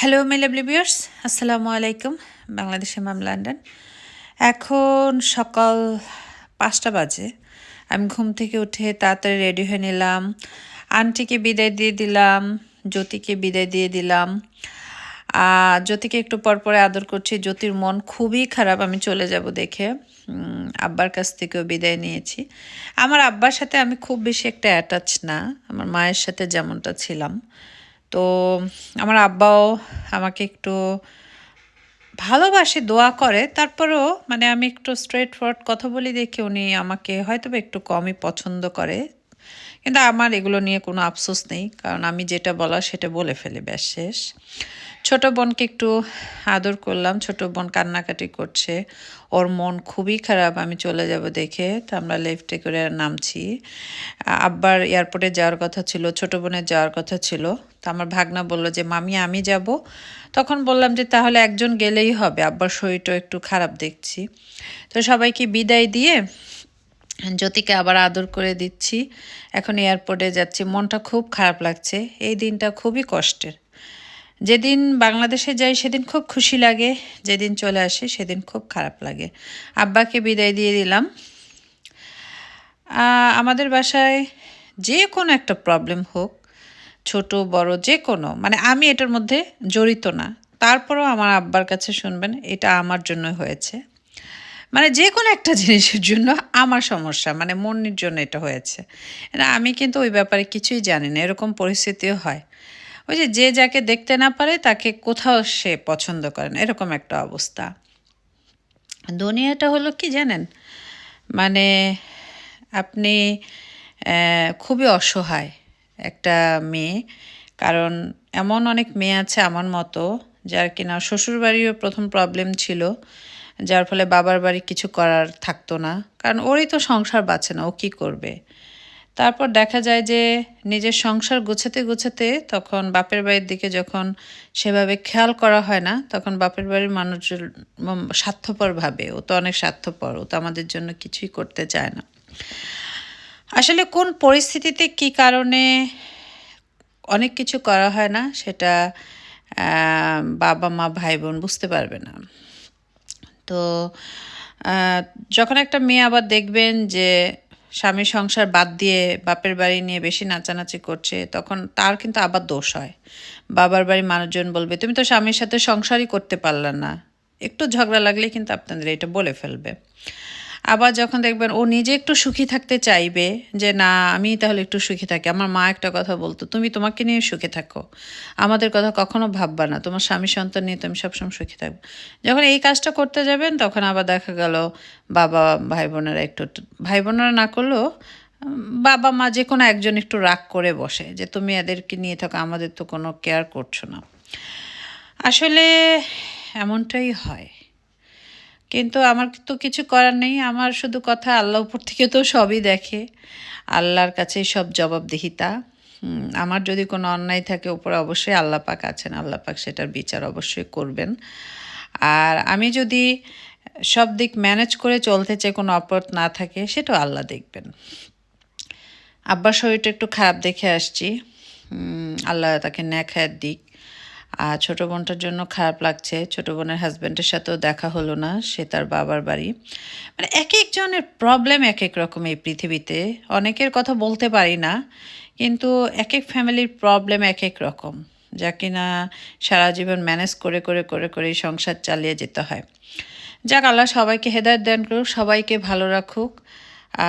Hello মেলাবলি বিয়ার্স আসসালামু আলাইকুম বাংলাদেশে মাম লন্ডন এখন সকাল পাঁচটা বাজে। আমি ঘুম থেকে উঠে তাড়াতাড়ি রেডি হয়ে নিলাম। আন্টিকে বিদায় দিয়ে দিলাম, জ্যোতিকে বিদায় দিয়ে দিলাম। আর জ্যোতিকে একটু পর পরে আদর করছি। জ্যোতির মন খুবই খারাপ, আমি চলে যাব দেখে। আব্বার কাছ থেকেও বিদায় নিয়েছি। আমার আব্বার সাথে আমি খুব বেশি একটা অ্যাটাচ না। আমার মায়ের সাথে যেমনটা ছিলাম। তো আমার আব্বাও আমাকে একটু ভালোবাসে, দোয়া করে। তারপরেও মানে আমি একটু স্ট্রেট ফরওয়ার্ড কথা বলি, দেখে উনি আমাকে হয়তো একটু কমই পছন্দ করে। কিন্তু আমার এগুলো নিয়ে কোনো আফসোস নেই, কারণ আমি যেটা বলা সেটা বলে ফেলে, ব্যাস শেষ। ছোট বোনকে একটু আদর করলাম, ছোট বোন কান্নাকাটি করছে, ওর মন খুবই খারাপ, আমি চলে যাব দেখে, তো আমরা লেফটে করে নামছি। আব্বার এয়ারপোর্টে যাওয়ার কথা ছিল, ছোট বোনের যাওয়ার কথা ছিল, তো আমার ভাগনা বলল যে, মামি, আমি যাব। তখন বললাম যে, তাহলে একজন গেলেই হবে। আব্বার শরীরটা একটু খারাপ দেখছি। তো সবাইকে বিদায় দিয়ে জ্যোতিকে আবার আদর করে দিচ্ছি। এখন এয়ারপোর্টে যাচ্ছি, মনটা খুব খারাপ লাগছে। এই দিনটা খুবই কষ্টের। যেদিন বাংলাদেশে যাই, সেদিন খুব খুশি লাগে। যেদিন চলে আসি, সেদিন খুব খারাপ লাগে। আব্বাকে বিদায় দিয়ে দিলাম। আমাদের বাসায় যে কোনো একটা প্রবলেম হোক, ছোট, বড়, যে কোনো মানে আমি এটার মধ্যে জড়িত না। তারপরেও আমার আব্বার কাছে শুনবেন, এটা আমার জন্য হয়েছে। মানে যে কোনো একটা জিনিসের জন্য আমার সমস্যা মানে মনের জন্য এটা হয়েছে। আমি কিন্তু ওই ব্যাপারে কিছুই জানি না, এরকম পরিস্থিতিও হয়। ওই যে যে যাকে দেখতে না পারে, তাকে কোথাও সে পছন্দ করে না। এরকম একটা অবস্থা। দুনিয়াটা হলো কি জানেন? মানে আপনি খুবই অসহায় একটা মেয়ে। কারণ এমন অনেক মেয়ে আছে আমার মতো, যার কিনা শ্বশুরবাড়িও প্রথম প্রবলেম ছিল। যার ফলে বাবার বাড়ি কিছু করার থাকতো না। কারণ ওরই তো সংসার বাঁচে না, ও কী করবে? তারপর দেখা যায় যে নিজের সংসার গোছাতে গোছাতে তখন বাপের বাড়ির দিকে যখন সেভাবে খেয়াল করা হয় না তখন বাপের বাড়ির উম, স্বার্থপর ভাবে। ও তো অনেক স্বার্থপর ও তো আমাদের জন্য কিছুই করতে চায় না। আসলে কোন পরিস্থিতিতে কি কারণে অনেক কিছু করা হয় না সেটা বাবা মা ভাই বোন বুঝতে পারবে না। তো যখন একটা মেয়ে আবার দেখবেন যে স্বামী সংসার বাদ দিয়ে বাপের বাড়ি নিয়ে বেশি নাচানাচি করছে, তখন তার কিন্তু আবার দোষ হয়। বাবার বাড়ি মানুষজন বলবে, তুমি তো স্বামীর সাথে সংসারই করতে পারলে না। একটু ঝগড়া লাগলে কিন্তু আপনাদের এটা বলে ফেলবে। আবার যখন দেখবেন ও নিজে একটু সুখী থাকতে চাইবে যে, না আমি তাহলে একটু সুখী থাকি। আমার মা একটা কথা বলতো, তুমি তোমাকে নিয়ে সুখে থাকো। আমাদের কথা কখনো ভাববা না। তোমার স্বামী সন্তান নিয়ে তুমি সবসময় সুখী থাকবে। যখন এই কাজটা করতে যাবেন, তখন আবার দেখা গেল বাবা ভাই বোনেরা একটু ভাই বোনেরা না করলেও বাবা, মা যে কোনো একজন একটু রাগ করে বসে যে, তুমি এদেরকে নিয়ে থাকো, আমাদের তো কোনো কেয়ার করছ না। আসলে এমনটাই হয়। কিন্তু আমার তো কিছু করার নেই। আমার শুধু কথা আল্লাহ উপর থেকে তো সবই দেখে। আল্লাহর কাছেই সব জবাবদিহিতা। আমার যদি কোনো অন্যায় থাকে উপরে অবশ্যই আল্লাহ পাক আছেন। আল্লাহ পাক সেটার বিচার অবশ্যই করবেন। আর আমি যদি সব দিক ম্যানেজ করে চলতে চাই, কোনো অপরাধ না থাকে, সেটাও আল্লাহ দেখবেন। আব্বার শরীরটা একটু খারাপ দেখে আসছি। আল্লাহ তাকে ন্যাখায়ের দিক। আর ছোটো বোনটার জন্য খারাপ লাগছে। ছোটো বোনের হাজব্যান্ডের সাথেও দেখা হলো না, সে তার বাবার বাড়ি। মানে এক একজনের প্রবলেম এক এক রকম এই পৃথিবীতে। অনেকের কথা বলতে পারি না, কিন্তু এক এক ফ্যামিলির প্রবলেম এক এক রকম, যা কিনা সারা জীবন ম্যানেজ করে করে করে করে সংসার চালিয়ে যেতে হয়। যাক, আল্লাহ সবাইকে হেদায়ত দান করুক, সবাইকে ভালো রাখুক।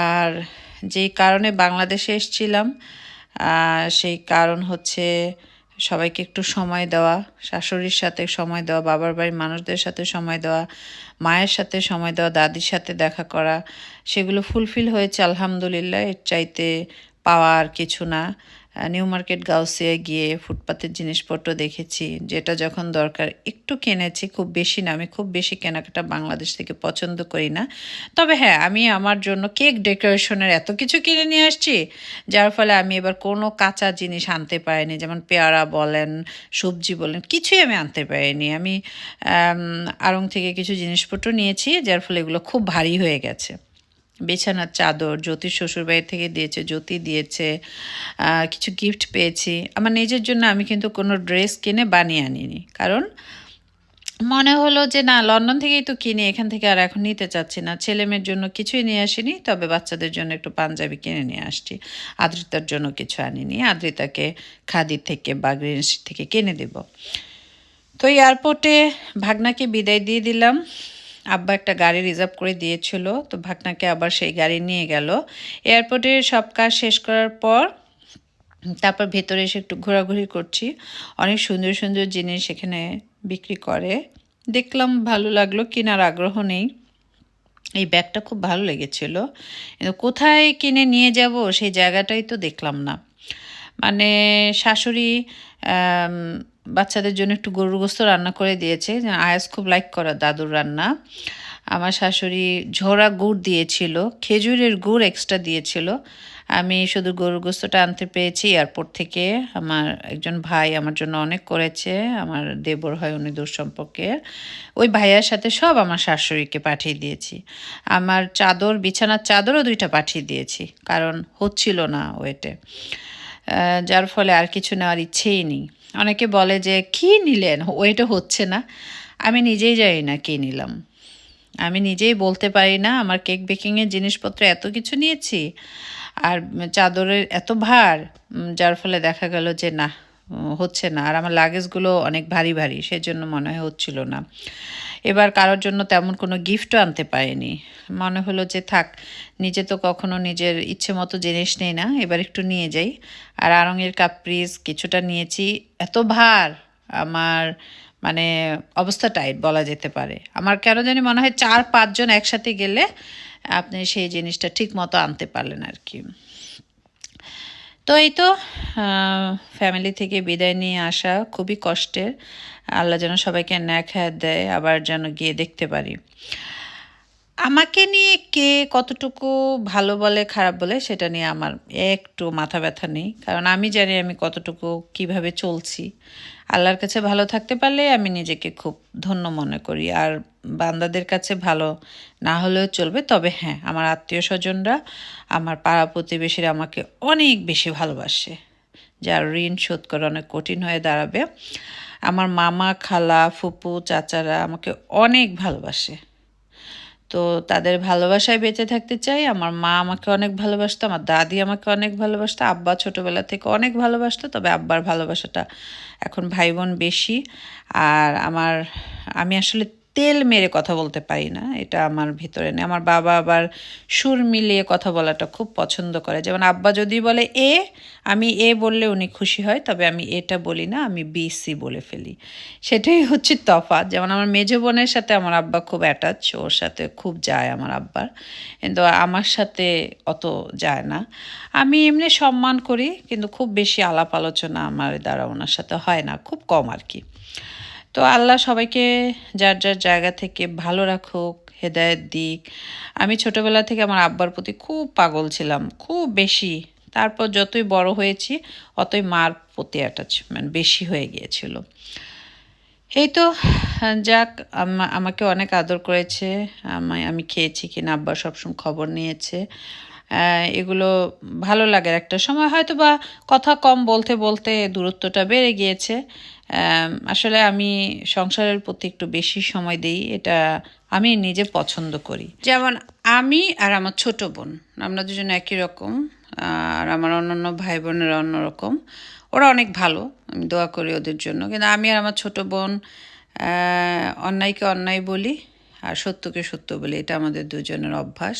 আর যেই কারণে বাংলাদেশে এসেছিলাম সেই কারণ হচ্ছে সবাইকে একটু সময় দেওয়া, শাশুড়ির সাথে সময় দেওয়া, বাবার বাড়ির মানুষদের সাথে সময় দেওয়া, মায়ের সাথে সময় দেওয়া, দাদির সাথে দেখা করা, সেগুলো ফুলফিল হয়েছে, আলহামদুলিল্লাহ। এর চাইতে পাওয়া আর কিছু না। নিউ মার্কেট গাউসিয়ায় গিয়ে ফুটপাতের জিনিসপত্র দেখেছি যেটা যখন দরকার একটু কিনেছি খুব বেশি না আমি খুব বেশি কেনাকাটা বাংলাদেশ থেকে পছন্দ করি না। তবে হ্যাঁ আমি আমার জন্য কেক ডেকোরেশনের এত কিছু কিনে নিয়ে আসছি যার ফলে আমি এবার কোনো কাঁচা জিনিস আনতে পারিনি যেমন পেয়ারা বলেন সবজি বলেন কিছুই আমি আনতে পারিনি। আম, আড়ং থেকে কিছু জিনিসপত্র নিয়েছি যার ফলে এগুলো খুব ভারী হয়ে গেছে। বিছানার চাদর জ্যোতির শ্বশুরবাড়ি থেকে দিয়েছে, জ্যোতি দিয়েছে কিছু গিফট পেয়েছি। আমার নিজের জন্য আমি কিন্তু কোনো ড্রেস কিনে বানিয়ে আনিনি। কারণ মনে হলো যে, না, লন্ডন থেকেই তো কিনি, এখান থেকে আর এখন নিতে চাচ্ছি না। ছেলে মেয়ের জন্য কিছুই নিয়ে আসিনি, তবে বাচ্চাদের জন্য একটু পাঞ্জাবি কিনে নিয়ে আসছি। আদ্রিতার জন্য কিছু আনিনি। আদ্রিতাকে খাদি থেকে বা গ্রিন থেকে কিনে দেব। তো এয়ারপোর্টে ভাগনাকে বিদায় দিয়ে দিলাম। আব্বা একটা গাড়ি রিজার্ভ করে দিয়েছিল, তো ভাগনাকে আবার সেই গাড়ি নিয়ে গেল। এয়ারপোর্টে সব কাজ শেষ করার পর, তারপর ভেতরে এসে একটু ঘোরাঘুরি করছি। অনেক সুন্দর সুন্দর জিনিস এখানে বিক্রি করে। দেখলাম ভালো লাগল, কেনার আগ্রহ নেই। এই ব্যাগটা খুব ভালো লেগেছিল। কিন্তু কোথায় কিনে নিয়ে যাব সেই জায়গাটাই তো দেখলাম না। মানে শাশুড়ি বাচ্চাদের জন্য একটু গরুর গোস্ত রান্না করে দিয়েছে। আয়াস খুব লাইক করা দাদুর রান্না। আমার শাশুড়ি ঝোড়া গুড় দিয়েছিল, খেজুরের গুড় এক্সট্রা দিয়েছিল। আমি শুধু গরুর গোস্তটা আনতে পেয়েছি এয়ারপোর্ট থেকে। আমার একজন ভাই আমার জন্য অনেক করেছে, আমার দেবর হয় উনি দূর সম্পর্কে। ওই ভাইয়ার সাথে সব আমার শাশুড়িকে পাঠিয়ে দিয়েছি। আমার চাদর, বিছানার চাদরও দুইটা পাঠিয়ে দিয়েছি, কারণ হচ্ছিল না ওয়েটে যার ফলে আর কিছু নেওয়ার ইচ্ছেই নেই। অনেকে বলে যে, কী নিলেন? ওয়েটও হচ্ছে না। আমি নিজেই জানি না কী নিলাম। আমি নিজেই বলতে পারি না, আমার কেক বেকিংয়ের জিনিসপত্র এত কিছু নিয়েছি, আর চাদরের এত ভার যার ফলে দেখা গেল যে, না। হচ্ছে না। আর আমার লাগেজগুলো অনেক ভারী ভারী, সেজন্য মনে হয় হচ্ছিল না। এবার কারোর জন্য তেমন কোনো গিফটও আনতে পারিনি। মনে হলো যে থাক, নিজে তো কখনো নিজের ইচ্ছে মতো জিনিস নেই না, এবার একটু নিয়ে যাই। আর আরঙের কাপ্রিজ কিছুটা নিয়েছি। এত ভার! আমার মানে অবস্থা টাইট বলা যেতে পারে। আমার কেন জানি মনে হয় চার, পাঁচজন একসাথে গেলে আপনি সেই জিনিসটা ঠিক মতো আনতে পারলেন আর কি। তো এই তো ফ্যামিলি থেকে বিদায় নিয়ে আসা খুবই কষ্টের। আল্লাহ যেন সবাইকে ন্যাক দেয়, আবার যেন গিয়ে দেখতে পারি। আমাকে নিয়ে কে কতটুকু ভালো বলে, খারাপ বলে, সেটা নিয়ে আমার একটু মাথা ব্যথা নেই। কারণ আমি জানি আমি কতটুকু কীভাবে চলছি। আল্লাহর কাছে ভালো থাকতে পারলে আমি নিজেকে খুব ধন্য মনে করি। আর বান্দাদের কাছে ভালো না হলেও চলবে। তবে হ্যাঁ আমার আত্মীয় স্বজনরা আমার পাড়া প্রতিবেশীরা আমাকে অনেক বেশি ভালোবাসে। যার ঋণ শোধ করা অনেক কঠিন হয়ে দাঁড়াবে। আমার মামা, খালা, ফুপু, চাচারা আমাকে অনেক ভালোবাসে। তো তাদের ভালোবাসায় বেঁচে থাকতে চাই। আমার মা আমাকে অনেক ভালোবাসতো, আমার দাদি আমাকে অনেক ভালোবাসতো, আব্বা ছোটোবেলা থেকে অনেক ভালোবাসতো, তবে আব্বার ভালোবাসাটা এখন ভাই বোন বেশি। আর আমার, আমি আসলে তেল মেরে কথা বলতে পারি না, এটা আমার ভিতরে নেই। আমার বাবা আবার সুর মিলিয়ে কথা বলাটা খুব পছন্দ করে। যেমন আব্বা যদি বলে এ, আমি এ বললে উনি খুশি হয়, তবে আমি এটা বলি না, আমি বি, সি বলে ফেলি। সেটাই হচ্ছে তফাৎ। যেমন আমার মেজো বোনের সাথে আমার আব্বা খুব অ্যাটাচ ওর সাথে খুব যায় আমার আব্বার। কিন্তু আমার সাথে অত যায় না। আমি এমনি সম্মান করি, কিন্তু খুব বেশি আলাপ আলোচনা আমার দ্বারা ওনার সাথে হয় না, খুব কম আর কি। তো আল্লাহ সবাইকে যার যার জায়গা থেকে ভালো রাখুক, হেদায়েত দিক। আমি ছোটবেলা থেকে আমার আব্বার প্রতি খুব পাগল ছিলাম, খুব বেশি। তারপর যতই বড় হয়েছি, অতই মার প্রতি অ্যাটাচমেন্ট বেশি হয়ে গিয়েছিল। এই তো, যাক আমাকে অনেক আদর করেছে, আমায়, আমি খেয়েছি কিনা, আব্বা সবসময় খবর নিয়েছে। এগুলো ভালো লাগে একটা সময়। হয়তো বা কথা কম বলতে বলতে দূরত্বটা বেড়ে গিয়েছে। আসলে আমি সংসারের প্রতি একটু বেশি সময় দিই, এটা আমি নিজে পছন্দ করি। যেমন আমি আর আমার ছোট বোন, আমরা দুজন একই রকম, আর আমার অন্যান্য ভাই বোনেরা অন্যরকম ওরা অনেক ভালো, আমি দোয়া করি ওদের জন্য। কিন্তু আমি আর আমার ছোট বোন অন্যায়কে অন্যায় বলি আর সত্যকে সত্য বলি, এটা আমাদের দুজনের অভ্যাস।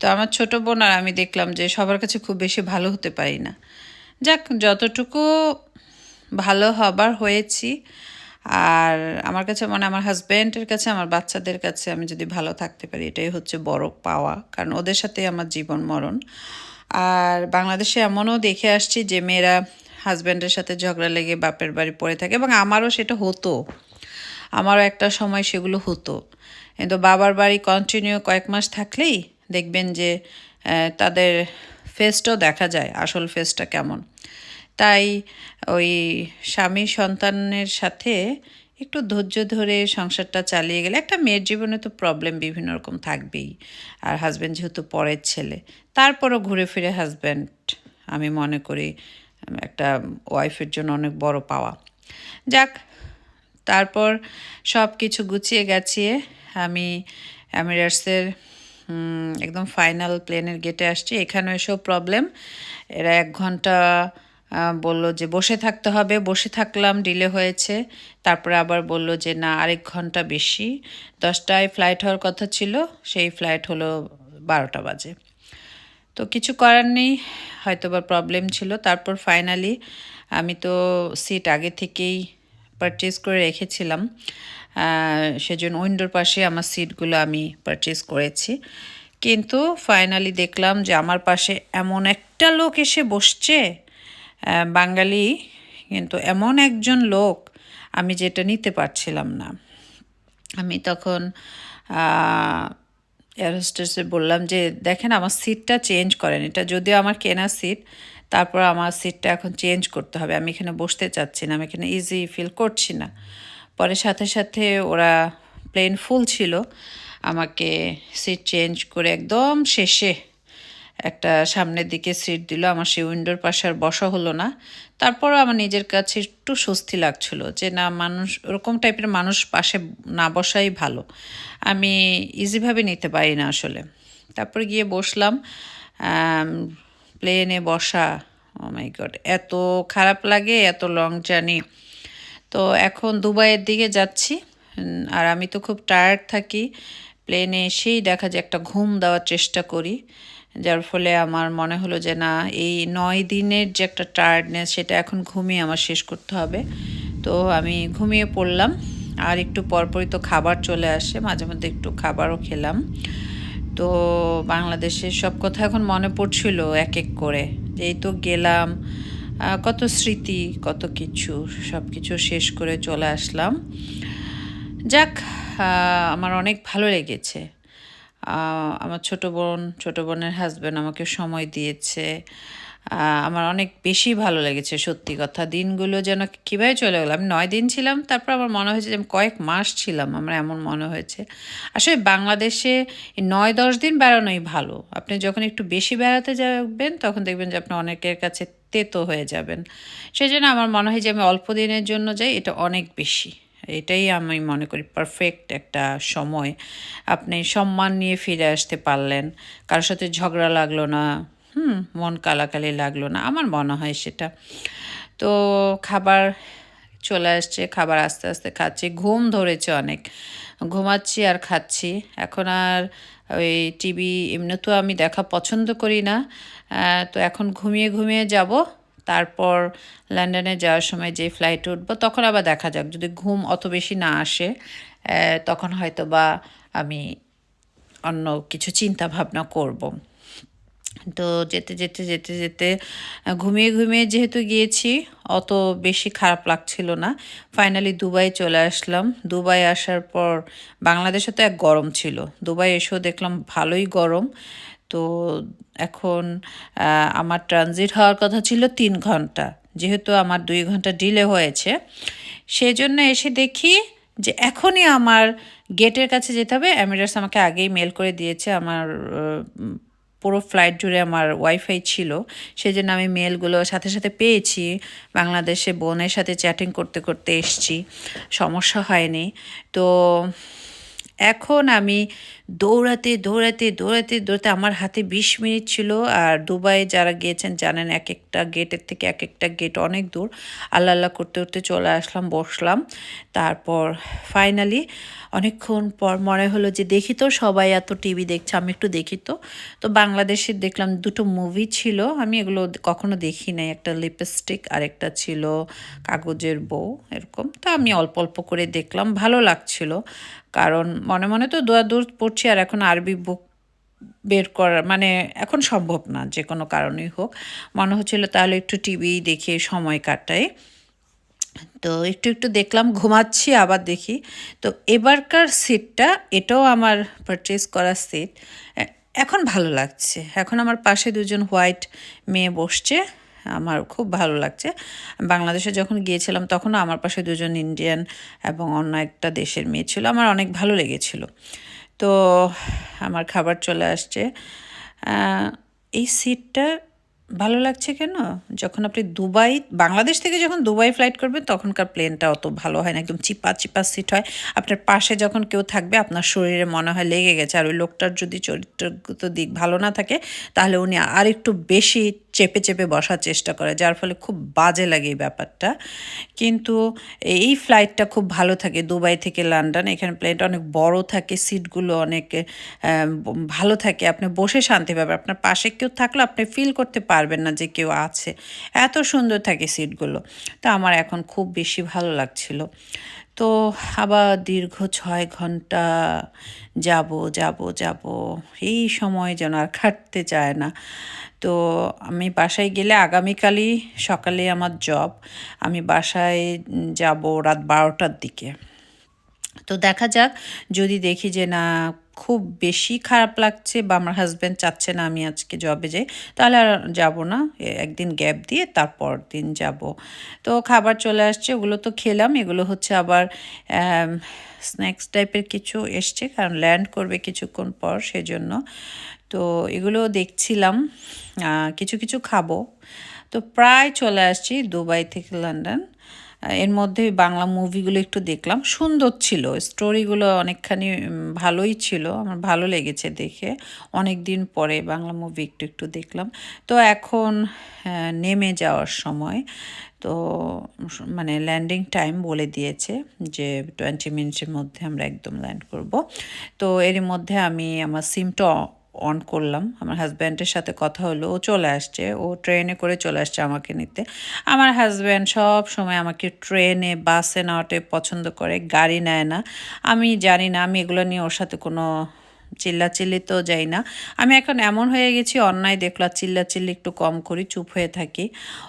তো আমার ছোট বোন আর আমি দেখলাম যে সবার কাছে খুব বেশি ভালো হতে পারি না। যাক, যতটুকু ভালো হবার হয়েছি, আর আমার কাছে মানে আমার হাজব্যান্ডের কাছে, আমার বাচ্চাদের কাছে আমি যদি ভালো থাকতে পারি, এটাই হচ্ছে বড় পাওয়া, কারণ ওদের সাথেই আমার জীবন মরণ। আর বাংলাদেশে এমনও দেখে আসছি যে মেয়েরা হাজব্যান্ডের সাথে ঝগড়া লেগে বাপের বাড়ি পড়ে থাকে, এবং আমারও সেটা হতো। আমারও একটা সময় সেগুলো হতো। কিন্তু বাবার বাড়ি কন্টিনিউ কয়েক মাস থাকলেই দেখবেন যে তাদের ফেসটাও দেখা যায় আসল ফেসটা কেমন। তাই ওই স্বামী সন্তানের সাথে একটু ধৈর্য ধরে সংসারটা চালিয়ে গেলে একটা মেয়ের জীবনে তো প্রবলেম বিভিন্ন রকম থাকবেই। আর হাজব্যান্ড যেহেতু পরের ছেলে তারপরও ঘুরে ফিরে হাজব্যান্ড আমি মনে করি একটা ওয়াইফের জন্য অনেক বড় পাওয়া। যাক তারপর সব কিছু গুছিয়ে গেছিয়ে আমি উম, একদম ফাইনাল প্লেনের গেটে আসছি। এখানেও এসব প্রবলেম এরা এক ঘণ্টা বলল যে বসে থাকতে হবে। বসে থাকলাম ডিলে হয়েছে। তারপরে আবার বলল যে না, আরেক ঘণ্টা বেশি। দশটায় ফ্লাইট হওয়ার কথা ছিল, সেই ফ্লাইট হলো বারোটা বাজে। তো কিছু করার নেই হয়তো বা প্রবলেম ছিল। তারপর ফাইনালি আমি তো সিট আগে থেকেই পারচেজ করে রেখেছিলাম। সেজন্য উইন্ডোর পাশে আমার সিটগুলো আমি পারচেস করেছি। কিন্তু ফাইনালি দেখলাম যে আমার পাশে এমন একটা লোক এসে বসছে বাঙালি, কিন্তু এমন একজন লোক আমি যেটা নিতে পারছিলাম না। আমি তখন এয়ার হোস্টেসে বললাম যে, দেখেন, আমার সিটটা চেঞ্জ করেন। এটা যদিও আমার কেনা সিট, তারপর আমার সিটটা এখন চেঞ্জ করতে হবে। আমি এখানে বসতে চাচ্ছি না, আমি এখানে ইজি ফিল করছি না। পরে সাথে সাথে ওরা প্লেন ফুল ছিল। আমাকে সিট চেঞ্জ করে একদম শেষে একটা সামনের দিকে সিট দিল। আমার সেই উইন্ডোর পাশে আর বসা হলো না। তারপরও আমার নিজের কাছে একটু স্বস্তি লাগছিল যে, না, মানুষ, ওরকম টাইপের মানুষ পাশে না বসাই ভালো। আমি ইজিভাবে নিতে পারি না আসলে। তারপর গিয়ে বসলাম। প্লেনে বসা ও মাই গড এত খারাপ লাগে, এত লং জার্নি তো এখন দুবাইয়ের দিকে যাচ্ছি, আর আমি তো খুব টায়ার্ড থাকি। প্লেনে এসেই দেখা যায় একটা ঘুম দেওয়ার চেষ্টা করি, যার ফলে আমার মনে হলো যে না, এই নয় দিনের যে একটা টায়ার্ডনেস সেটা এখন ঘুমিয়ে আমার শেষ করতে হবে। তো আমি ঘুমিয়ে পড়লাম, আর একটু পরপরই তো খাবার চলে আসে, মাঝে মধ্যে একটু খাবারও খেলাম। তো বাংলাদেশের সব কথা এখন মনে পড়ছিল এক এক করে, যে এই তো গেলাম কত স্মৃতি, কত কিছু সব কিছু শেষ করে চলে আসলাম। যাক আমার অনেক ভালো লেগেছে। আমার ছোট বোন, ছোট বোনের হাজব্যান্ড আমাকে সময় দিয়েছে। আমার অনেক বেশি ভালো লেগেছে, সত্যি কথা। দিনগুলো যেন কীভাবে চলে গেলো, আমি নয় দিন ছিলাম, তারপর আমার মনে হয়েছে যে আমি কয়েক মাস ছিলাম, আমার এমন মনে হয়েছে। আসলে বাংলাদেশে নয় দশ দিন বেড়ানোই ভালো। আপনি যখন একটু বেশি বেড়াতে যাবেন, তখন দেখবেন যে আপনি অনেকের কাছে তেতো হয়ে যাবেন। সেই জন্য আমার মনে হয় যে আমি অল্প দিনের জন্য যাই, এটা অনেক বেশি। এটাই আমি মনে করি পারফেক্ট একটা সময়। আপনি সম্মান নিয়ে ফিরে আসতে পারলেন, কারোর সাথে ঝগড়া লাগল না, হুম, মন কালাকালি লাগল না, আমার মনে হয় সেটা। তো খাবার চলে আসছে, খাবার আস্তে আস্তে খাচ্ছি, ঘুম ধরেছে অনেক। ঘুমাচ্ছি আর খাচ্ছি। এখন আর ওই টিভি এমনি তো আমি দেখা পছন্দ করি না। তো এখন ঘুমিয়ে ঘুমিয়ে যাব। তারপর লন্ডনে যাওয়ার সময় যে ফ্লাইট উঠবো, তখন আবার দেখা যাক। যদি ঘুম অত বেশি না আসে তখন হয়তো বা আমি অন্য কিছু চিন্তা ভাবনা করব। তো যেতে যেতে যেতে যেতে ঘুমিয়ে ঘুমিয়ে যেহেতু গিয়েছি, অত বেশি খারাপ লাগছিল না। ফাইনালি দুবাই চলে আসলাম। দুবাই আসার পর বাংলাদেশে তো এক গরম ছিল। দুবাই এসেও দেখলাম ভালোই গরম। তো এখন আমার ট্রানজিট হওয়ার কথা ছিল তিন ঘণ্টা। যেহেতু আমার দুই ঘণ্টা ডিলে হয়েছে। সেই জন্য এসে দেখি যে এখনই আমার গেটের কাছে যেতে হবে। এমিরেটস আমাকে আগেই মেল করে দিয়েছে। আমার পুরো ফ্লাইট জুড়ে আমার ওয়াইফাই ছিল সেই জন্য আমি মেলগুলো সাথে সাথে পেয়েছি। বাংলাদেশে বোনের সাথে চ্যাটিং করতে করতে এসছি, সমস্যা হয়নি। তো এখন আমি দৌড়াতে দৌড়াতে দৌড়াতে দৌড়াতে আমার হাতে বিশ মিনিট ছিল আর দুবাই যারা গিয়েছেন জানেন এক একটা গেটের থেকে এক একটা গেট অনেক দূর। আল্লাহ আল্লাহ করতে করতে চলে আসলাম, বসলাম। তারপর ফাইনালি অনেকক্ষণ পর মনে হলো যে দেখি তো সবাই এত টিভি দেখছে, আমি একটু দেখি তো। তো বাংলাদেশের দেখলাম দুটো মুভি ছিল, আমি এগুলো কখনো দেখি নাই। একটা লিপস্টিক আর একটা ছিল কাগজের বউ, এরকম। তো আমি অল্প অল্প করে দেখলাম, ভালো লাগছিল। কারণ মনে মনে তো দোয়া দূর আর এখন আরবি বুক বের করা মানে এখন সম্ভব না, যে কোনো কারণেই হোক। মনে হচ্ছিল তাহলে একটু টিভি দেখে, সময় কাটাই। তো একটু একটু দেখলাম, ঘুমাচ্ছি, আবার দেখি। তো এবারকার সিটটা এটাও আমার পারচেস করা সিট এখন ভালো লাগছে। এখন আমার পাশে দুজন হোয়াইট মেয়ে বসছে, আমার খুব ভালো লাগছে। বাংলাদেশে যখন গিয়েছিলাম, তখনও আমার পাশে দুজন ইন্ডিয়ান এবং অন্য একটা দেশের মেয়ে ছিল। আমার অনেক ভালো লেগেছিল। তো আমার খাবার চলে আসছে। এই সিটটা ভালো লাগছে কেন? যখন আপনি দুবাই, বাংলাদেশ থেকে যখন দুবাই ফ্লাইট করবেন, তখনকার প্লেনটা অত ভালো হয় না, একদম চিপা চিপা সিট হয়। আপনার পাশে যখন কেউ থাকবে, আপনার শরীরে মনে হয় লেগে গেছে। আর ওই লোকটার যদি চরিত্রগত দিক ভালো না থাকে, তাহলে উনি আর একটু বেশি চেপে চেপে বসার চেষ্টা করে, যার ফলে খুব বাজে লাগে এই ব্যাপারটা। কিন্তু এই ফ্লাইটটা খুব ভালো থাকে দুবাই থেকে লন্ডন, এখানে প্লেনটা অনেক বড় থাকে সিটগুলো অনেক ভালো থাকে, আপনি বসে শান্তি পাবেন। আপনার পাশে কেউ থাকলে আপনি ফিল করতে পারবেন না যে কেউ আছে। এত সুন্দর থাকে সিটগুলো তো আমার এখন খুব বেশি ভালো লাগছিল। তো আবার দীর্ঘ ছয় ঘণ্টা যাব যাব যাব। এই সময় যেন আর খাটতে চায় না। তো আমি বাসায় গেলে আগামীকালই সকালে আমার জব আমি বাসায় যাব রাত বারোটার দিকে। তো দেখা যাক, যদি দেখি যে না খুব বেশি খারাপ লাগছে বা আমার হাজব্যান্ড চাচ্ছে না আমি আজকে জবে যাই তাহলে আর যাব না। একদিন গ্যাপ দিয়ে তারপর দিন যাব। তো খাবার চলে আসছে, ওগুলো তো খেলাম, এগুলো হচ্ছে আবার স্ন্যাক্স টাইপের কিছু এসছে, কারণ ল্যান্ড করবে কিছুক্ষণ পর সেজন্য। তো এগুলো দেখছিলাম কিছু কিছু খাব। তো প্রায় চলে আসছি দুবাই থেকে লন্ডন। এর মধ্যে বাংলা মুভিগুলো একটু দেখলাম। সুন্দর ছিল। স্টোরিগুলো অনেকখানি ভালোই ছিল। আমার ভালো লেগেছে দেখে। অনেক দিন পরে বাংলা মুভি একটু একটু দেখলাম। তো এখন নেমে যাওয়ার সময়, তো মানে ল্যান্ডিং টাইম বলে দিয়েছে যে টোয়েন্টি মিনিটের মধ্যে আমরা একদম ল্যান্ড করব। তো এর মধ্যে আমি আমার সিমটা অন করলাম। আমার হাজব্যান্ডের সাথে কথা হলো, ও চলে আসছে। ও ট্রেনে করে চলে আসছে আমাকে নিতে। আমার হাজব্যান্ড সব সময় আমাকে ট্রেনে বাসে নেওয়াটাই পছন্দ করে, গাড়ি নেয় না। আমি জানি না, আমি এগুলো নিয়ে ওর সাথে কোনো চিল্লাচিল্লিতেও যাই না। আমি এখন এমন হয়ে গেছি, অন্যায় দেখল চিল্লাচিল্লি একটু কম করি, চুপ হয়ে থাকি।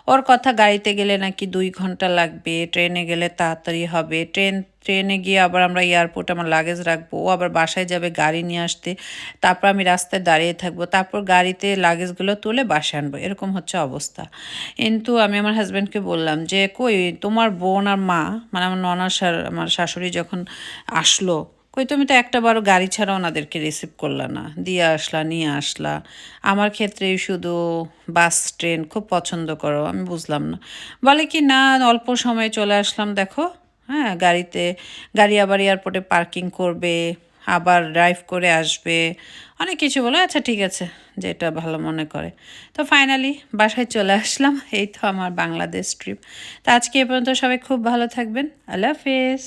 ওর কথা গাড়িতে গেলে নাকি দুই ঘণ্টা লাগবে, ট্রেনে গেলে তাড়াতাড়ি হবে। ট্রেন, ট্রেনে গিয়ে আবার আমরা এয়ারপোর্টে আমার লাগেজ রাখব, ও আবার বাসায় যাবে গাড়ি নিয়ে আসতে। তারপর আমি রাস্তায় দাঁড়িয়ে থাকব, তারপর গাড়িতে লাগেজগুলো তুলে বাসায় আনব, এরকম হচ্ছে অবস্থা। কিন্তু আমি আমার হাজব্যান্ডকে বললাম যে, কই, তোমার বোন আর মা মানে আমার ননার আমার শাশুড়ি যখন আসলো কই, তুমি তো একটা বারো গাড়ি ছাড়া ওনাদেরকে রিসিভ করলা না। দিয়ে আসলা, নিয়ে আসলা। আমার ক্ষেত্রে শুধু বাস, ট্রেন খুব পছন্দ করো, আমি বুঝলাম না। বলে কি, না, অল্প সময়ে চলে আসলাম, দেখো। হ্যাঁ গাড়িতে, গাড়ি আবার এয়ারপোর্টে পার্কিং করবে, আবার ড্রাইভ করে আসবে। অনেক কিছু বলো আচ্ছা ঠিক আছে, যেটা ভালো মনে করে। তো ফাইনালি বাসায় চলে আসলাম। এই তো আমার বাংলাদেশ ট্রিপ তো আজকে এ পর্যন্ত সবাই খুব ভালো থাকবেন। আল্লাহ হাফেজ।